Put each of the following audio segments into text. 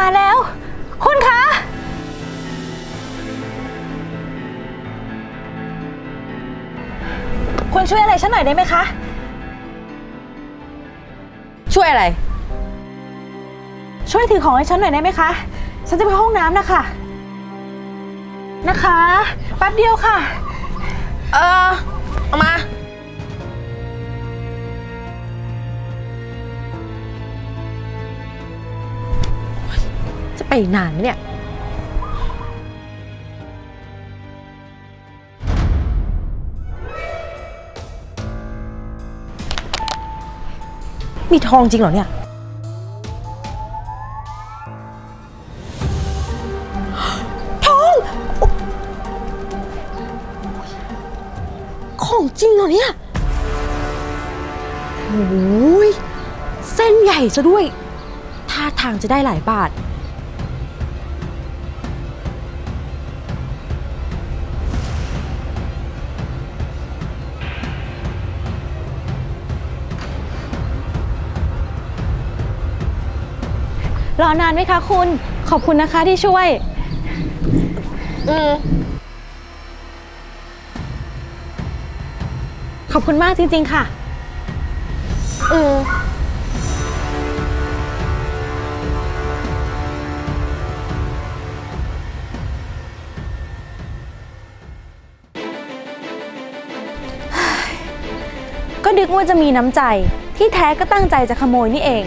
มาแล้ว คุณคะ คุณช่วยอะไรฉันหน่อยได้ไหมคะ ช่วยอะไร ช่วยถือของให้ฉันหน่อยได้ไหมคะ ฉันจะไปห้องน้ำนะคะ นะคะ แป๊บเดียวค่ะ เออเอามา ไปนานไหมเนี่ย มีทองจริงเหรอเนี่ย ทองของจริงเหรอเนี่ย โอ้ยเส้นใหญ่ซะด้วยท่าทางจะได้หลายบาท รอนานไหมคะคุณ ขอบคุณนะคะที่ช่วย อืม ขอบคุณมากจริง ๆ ค่ะ อืม ก็นึกว่าจะมีน้ำใจ ที่แท้ก็ตั้งใจจะขโมยนี่เอง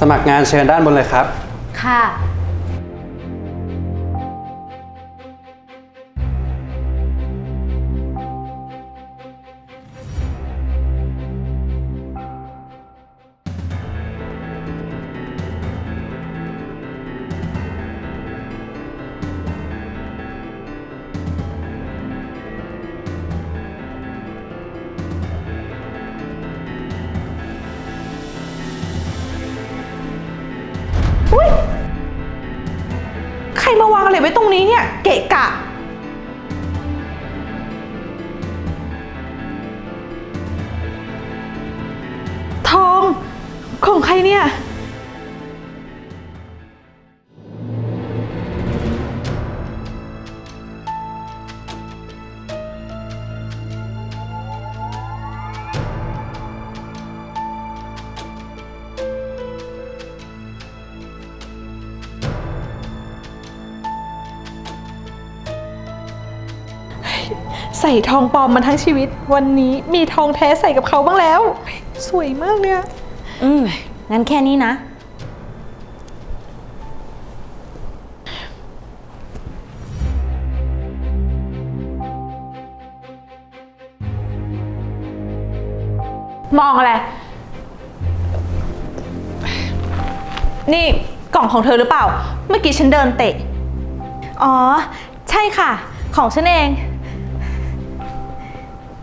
สมัครงานเชิญด้านบนเลยครับ ค่ะ มาวางอะไรไว้ตรงนี้เนี่ย เกะกะ ทอง ของใครเนี่ย ใส่ทองปลอมมาทั้งชีวิต วันนี้มีทองแท้ใส่กับเขาบ้างแล้ว สวยมากเนี่ยอืมงั้นแค่นี้นะ มองอะไร นี่กล่องของเธอหรือเปล่า เมื่อกี้ฉันเดินเตะ อ๋อ ใช่ค่ะ ของฉันเอง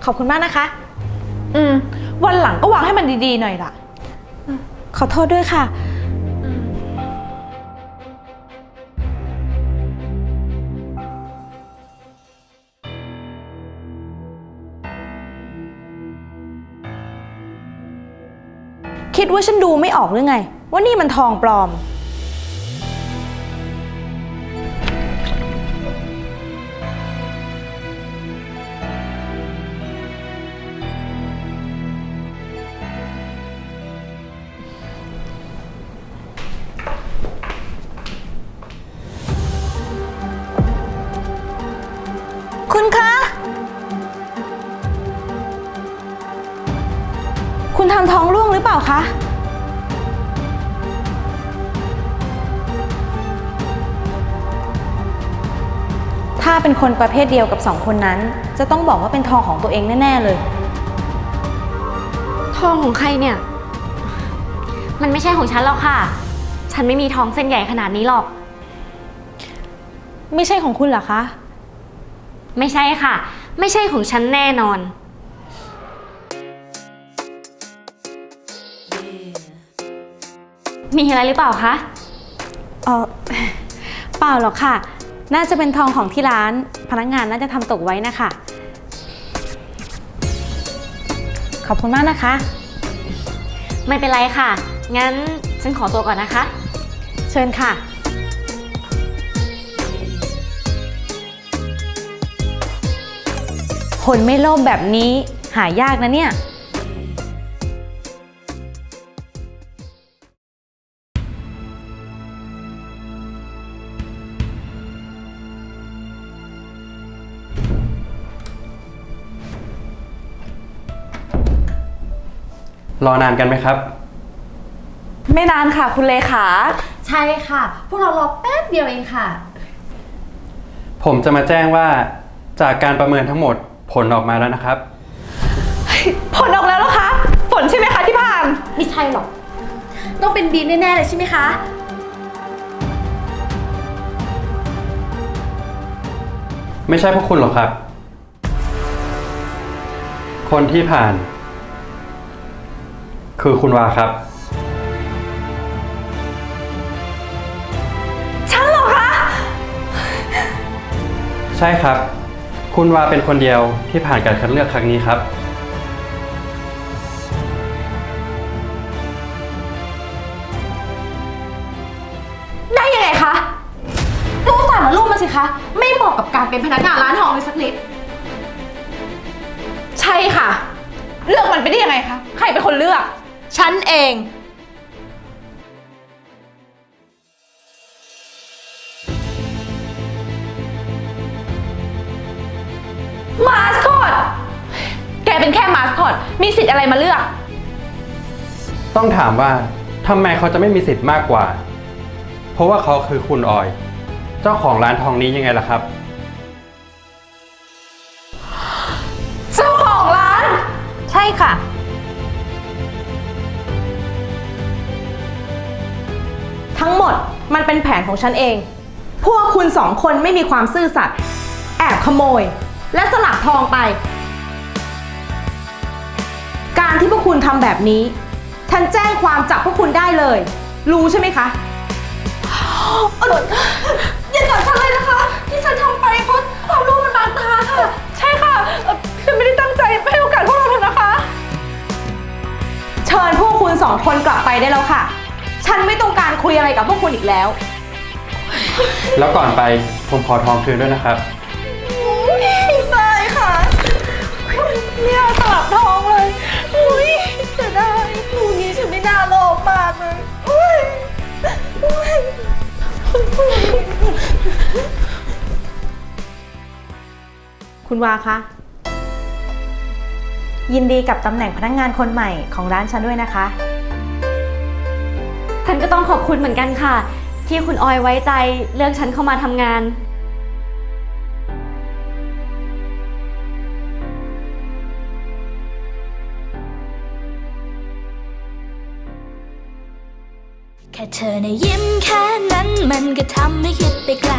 ขอบคุณมากนะคะ อืม วันหลังก็วางให้มันดีๆหน่อยล่ะ ขอโทษด้วยค่ะ คิดว่าฉันดูไม่ออกหรือไง ว่านี่มันทองปลอม ทำท้องร่วงหรือเปล่าคะ ถ้าเป็นคนประเภทเดียวกับสองคนนั้น จะต้องบอกว่าเป็นทองของตัวเองแน่ ๆ เลย ทองของใครเนี่ย มันไม่ใช่ของฉันหรอกค่ะ ฉันไม่มีทองเส้นใหญ่ขนาดนี้หรอก ไม่ใช่ของคุณเหรอคะ ไม่ใช่ค่ะ ไม่ใช่ของฉันแน่นอน มีอะไรหรือเปล่าคะเออเปล่าหรอกค่ะ น่าจะเป็นทองของที่ร้าน พนักงานน่าจะทำตกไว้นะคะ ขอบคุณมากนะคะ ไม่เป็นไรค่ะ งั้นฉันขอตัวก่อนนะคะ เชิญค่ะ คนไม่โลภแบบนี้หายากนะเนี่ย รอนานกันไหมครับ ไม่นานค่ะ คุณเลขา ใช่ค่ะ พวกเรารอแป๊บเดียวเองค่ะ ผมจะมาแจ้งว่าจากการประเมินทั้งหมดผลออกมาแล้วนะครับ ผลออกแล้วเหรอคะ ฝนใช่ไหมคะที่ผ่าน ไม่ใช่หรอก ต้องเป็นบีมแน่ ๆ เลยใช่ไหมคะ ไม่ใช่พวกคุณหรอกครับ คนที่ผ่าน คือคุณวาครับ ฉันเหรอคะ ใช่ครับ คุณวาเป็นคนเดียวที่ผ่านการคัดเลือกครั้งนี้ครับ ได้ยังไงคะดูแต่ละรูปมาสิคะ ไม่เหมาะกับการเป็นพนักงานร้านทองเลยสักนิด ใช่ค่ะ เลือกมันไปได้ยังไงคะ ใครเป็นคนเลือก ฉันเอง มาสคอต แกเป็นแค่มาสคอต มีสิทธิ์อะไรมาเลือก ต้องถามว่าทำไมเขาจะไม่มีสิทธิ์มากกว่า เพราะว่าเขาคือคุณออย เจ้าของร้านทองนี้ยังไงล่ะครับ ผนของฉันเอง พวกคุณสองคนไม่มีความซื่อสัตย์แอบขโมย และสลักทองไป การที่พวกคุณทำแบบนี้ ฉันแจ้งความจับพวกคุณได้เลย รู้ใช่ไหมคะอย่าจับฉันเลยนะคะ ที่ฉันทำไปเพราะความรู้มันบางตาค่ะ ใช่ค่ะเอ่อฉันไม่ได้ตั้งใจให้โอกาสพวกเราเถอะนะคะ เชิญพวกคุณสองคนกลับไปได้แล้วค่ะ ฉันไม่ต้องการคุยอะไรกับพวกคุณอีกแล้ว แล้วก่อนไปผมขอทองคืนด้วยนะครับได้ค่ะ เนี่ยสลับทองเลย อุ้ยจะได้ลูกนี้ฉันไม่น่าโลภมากเลย อุ้ยอุ้ยคุณวาคะ ยินดีกับตำแหน่งพนักงานคนใหม่ของร้านฉันด้วยนะคะ ฉันก็ต้องขอบคุณเหมือนกันค่ะ ที่คุณออยไว้ใจเลือกฉันเข้ามาทำงาน แค่เธอในะยิ้มแค่นั้นมันก็ทำให้คิดไปไกล